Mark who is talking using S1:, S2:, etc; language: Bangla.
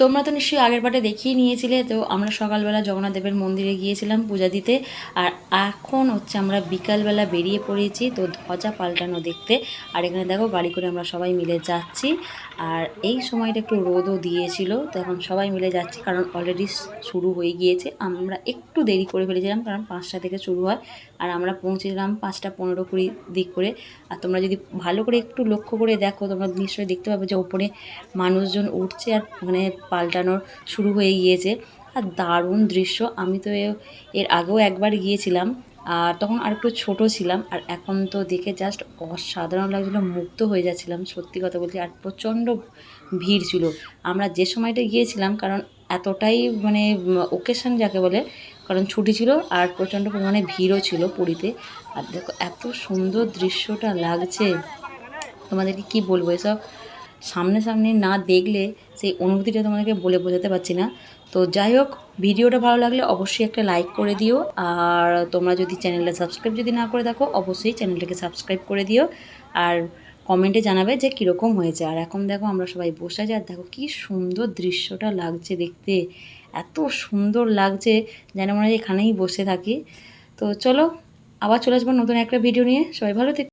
S1: তোমরা তো নিশ্চয়ই আগের পাটে দেখিয়ে নিয়েছিলে, তো আমরা সকালবেলা জগন্নাথ দেবের মন্দিরে গিয়েছিলাম পূজা দিতে। আর এখন হচ্ছে আমরা বিকালবেলা বেরিয়ে পড়েছি, তো ধ্বজা পাল্টানো দেখতে। আর এখানে দেখো গাড়ি করে আমরা সবাই মিলে যাচ্ছি। আর এই সময়টা একটু রোদও দিয়েছিল, তো এখন সবাই মিলে যাচ্ছি, কারণ অলরেডি শুরু হয়ে গিয়েছে। আমরা একটু দেরি করে ফেলেছিলাম, কারণ পাঁচটা থেকে শুরু হয়। আর আমরা পৌঁছেছিলাম পাঁচটা পনেরো কুড়ি দিক করে। আর তোমরা যদি ভালো করে একটু লক্ষ্য করে দেখো, তোমরা নিশ্চয়ই দেখতে পাবে যে ওপরে মানুষজন উঠছে আর মানে পাল্টানোর শুরু হয়ে গিয়েছে। আর দারুণ দৃশ্য। আমি তো এর আগেও একবার গিয়েছিলাম, আর তখন আর একটু ছোটো ছিলাম, আর এখন তো দেখে জাস্ট অসাধারণ লাগছিল, মুগ্ধ হয়ে যাচ্ছিলাম, সত্যি কথা বলছি আর প্রচণ্ড ভিড় ছিল। আমরা যে সময়টা গিয়েছিলাম, কারণ এতটাই মানে ওকেশন যাকে বলে, কারণ ছুটি ছিল, আর প্রচণ্ড পরিমাণে ভিড়ও ছিল পুরীতে। আর দেখো, এত সুন্দর দৃশ্যটা লাগছে। তোমাদেরকে কি বলব? এসব সামনে সামনে না দেখলে সেই অনুভূতিটা তোমাদেরকে বলে বোঝাতে পারছি না। তো যাই হোক, ভিডিওটা ভালো লাগলে অবশ্যই একটা লাইক করে দিও। আর তোমরা যদি চ্যানেলটা সাবস্ক্রাইব যদি না করে থাকো, অবশ্যই চ্যানেলটাকে সাবস্ক্রাইব করে দিও। আর কমেন্টে জানাবে যে কীরকম হয়েছে। আর এখন দেখো আমরা সবাই বসে আছি, আর দেখো কি সুন্দর দৃশ্যটা লাগছে দেখতে। এত সুন্দর লাগছে, যেন মনে হয় এখানেই বসে থাকি। তো চলো, আবার চলে আসব নতুন একটা ভিডিও নিয়ে। সবাই ভালো থেকো।